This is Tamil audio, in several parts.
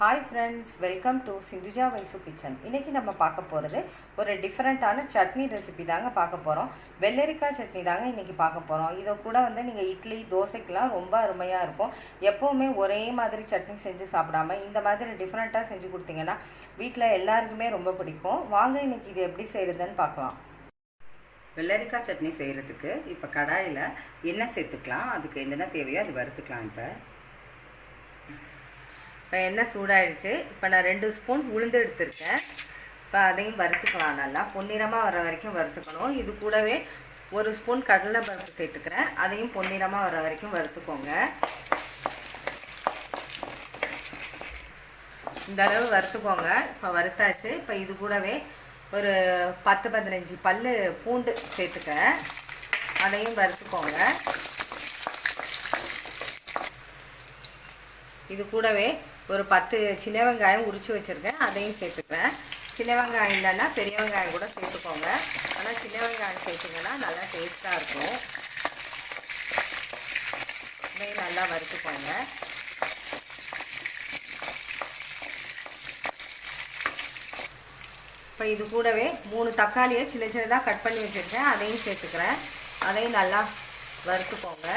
Hi friends welcome to Sindhuja Vaishu kitchen இன்றைக்கி நம்ம பார்க்க போகிறது ஒரு டிஃப்ரெண்ட்டான சட்னி ரெசிபி தாங்க பார்க்க போகிறோம் வெள்ளரிக்காய் சட்னி தாங்க இன்றைக்கி பார்க்க போகிறோம் இதை கூட வந்து நீங்கள் இட்லி தோசைக்கெலாம் ரொம்ப அருமையாக இருக்கும். எப்போவுமே ஒரே மாதிரி சட்னி செஞ்சு சாப்பிடாம இந்த மாதிரி டிஃப்ரெண்ட்டாக செஞ்சு கொடுத்தீங்கன்னா வீட்டில் எல்லாருக்குமே ரொம்ப பிடிக்கும். வாங்க இன்றைக்கி இது எப்படி செய்கிறதுன்னு பார்க்கலாம். வெள்ளரிக்காய் சட்னி செய்கிறதுக்கு இப்போ கடாயில் எண்ணெய் சேர்த்துக்கலாம். அதுக்கு என்னென்ன தேவையோ அது வறுத்துக்கலாம் இப்போ. இப்போ எண்ணெய் சூடாயிடுச்சு. இப்போ நான் ரெண்டு ஸ்பூன் உளுந்து எடுத்திருக்கேன். இப்போ அதையும் வறுத்துக்கலாம் நல்லா. பொன்னிறமாக வர வரைக்கும் வறுத்துக்கணும். இது கூடவே ஒரு ஸ்பூன் கடலை பருப்பு சேர்த்துக்கிறேன். அதையும் பொன்னிறமாக வர வரைக்கும் வறுத்துக்கோங்க. இந்த அளவு வறுத்துக்கோங்க. இப்போ வறுத்தாச்சு. இப்போ இது கூடவே ஒரு பத்து பதினஞ்சு பல் பூண்டு சேர்த்துக்க அதையும் வறுத்துக்கோங்க. இது கூடவே ஒரு பத்து சின்ன வெங்காயம் உரித்து வச்சுருக்கேன். அதையும் சேர்த்துக்கிறேன். சின்ன வெங்காயம் இல்லைன்னா பெரிய வெங்காயம் கூட சேர்த்துக்கோங்க. ஆனால் சின்ன வெங்காயம் சேர்த்திங்கன்னா நல்லா டேஸ்ட்டாக இருக்கும். இதையும் நல்லா வறுத்துக்கோங்க. இப்போ இது கூடவே மூணு தக்காளியை சின்ன சின்னதாக கட் பண்ணி வச்சுருக்கேன். அதையும் சேர்த்துக்கிறேன். அதையும் நல்லா வறுத்துக்கோங்க.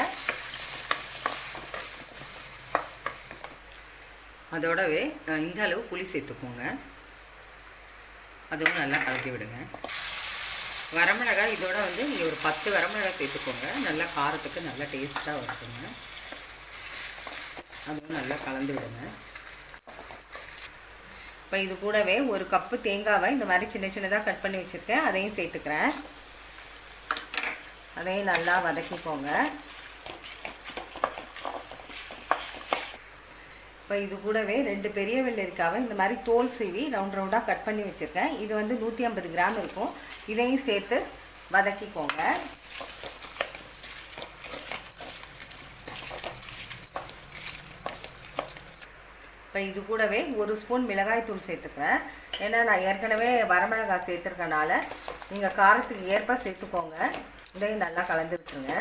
அதோடவே இந்த அளவு புளி சேர்த்துக்கோங்க. அதுவும் நல்லா கலக்கி விடுங்க. வரமிளகாய் இதோட வந்து நீங்கள் ஒரு பத்து வரமிளகாய் சேர்த்துக்கோங்க. நல்லா காரத்துக்கு நல்லா டேஸ்ட்டாக இருக்குங்க அதுவும் நல்லா கலந்து விடுங்க. இப்போ இது கூடவே ஒரு கப்பு தேங்காவை இந்த மாதிரி சின்ன சின்னதாக கட் பண்ணி வச்சுருக்கேன். அதையும் சேர்த்துக்கிறேன். அதையும் நல்லா வதக்கிக்கோங்க. இப்போ இது கூடவே ரெண்டு பெரிய வெள்ளரிக்காவை இந்த மாதிரி தோல் சீவி ரவுண்ட் ரவுண்டாக கட் பண்ணி வச்சுருக்கேன். இது வந்து நூற்றி ஐம்பது கிராம் இருக்கும். இதையும் சேர்த்து வதக்கிக்கோங்க. இப்போ இது கூடவே ஒரு ஸ்பூன் மிளகாய் தூள் சேர்த்துக்கிறேன். ஏன்னா நான் ஏற்கனவே வரமிளகாய் சேர்த்துருக்கனால நீங்கள் காரத்துக்கு ஏற்ப சேர்த்துக்கோங்க. இதையும் நல்லா கலந்து விட்டுருங்க.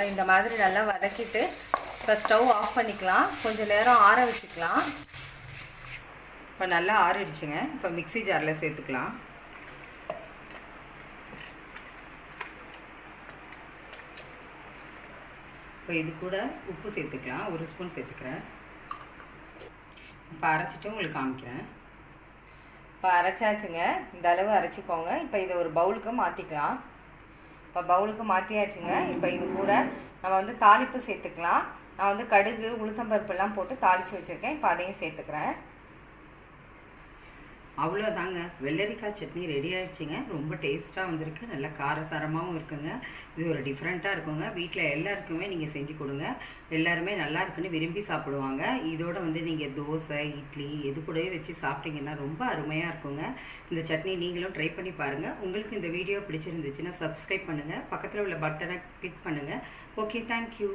இப்போ இந்த மாதிரி நல்லா வதக்கிட்டு இப்போ ஸ்டவ் ஆஃப் பண்ணிக்கலாம். கொஞ்சம் நேரம் ஆற வச்சுக்கலாம். இப்போ நல்லா ஆறிடுச்சுங்க. இப்போ மிக்சி ஜாரில் சேர்த்துக்கலாம். இப்போ இது கூட உப்பு சேர்த்துக்கலாம். ஒரு ஸ்பூன் சேர்த்துக்கிறேன். இப்போ அரைச்சிட்டு உங்களுக்கு காமிக்கிறேன். இப்போ அரைச்சாச்சுங்க. இந்த அளவு அரைச்சிக்கோங்க. இப்போ இதை ஒரு பவுலுக்கு மாற்றிக்கலாம் இப்போ பவுலுக்கு மாற்றியாச்சுங்க இப்போ இது கூட நம்ம வந்து தாளிப்பு சேர்த்துக்கலாம். நான் வந்து கடுகு உளுத்தம்பருப்புலாம் போட்டு தாளித்து வச்சுருக்கேன். இப்போ அதையும் சேர்த்துக்கிறேன். அவ்வளோதாங்க வெள்ளரிக்காய் சட்னி ரெடி ஆயிடுச்சுங்க. ரொம்ப டேஸ்ட்டாக வந்திருக்கு. நல்லா காரசாரமாகவும் இருக்குங்க. இது ஒரு டிஃப்ரெண்ட்டாக இருக்குங்க. வீட்டில் எல்லாருக்குமே நீங்கள் செஞ்சு கொடுங்க. எல்லாருமே நல்லா இருக்குன்னு விரும்பி சாப்பிடுவாங்க. இதோட வந்து நீங்கள் தோசை இட்லி எது கூடவே வச்சு சாப்பிட்டீங்கன்னா ரொம்ப அருமையாக இருக்குங்க. இந்த சட்னி நீங்களும் ட்ரை பண்ணி பாருங்கள் உங்களுக்கு இந்த வீடியோ பிடிச்சிருந்துச்சுன்னா சப்ஸ்கிரைப் பண்ணுங்கள் பக்கத்தில் உள்ள பட்டனை கிளிக் பண்ணுங்கள் ஓகே தேங்க்யூ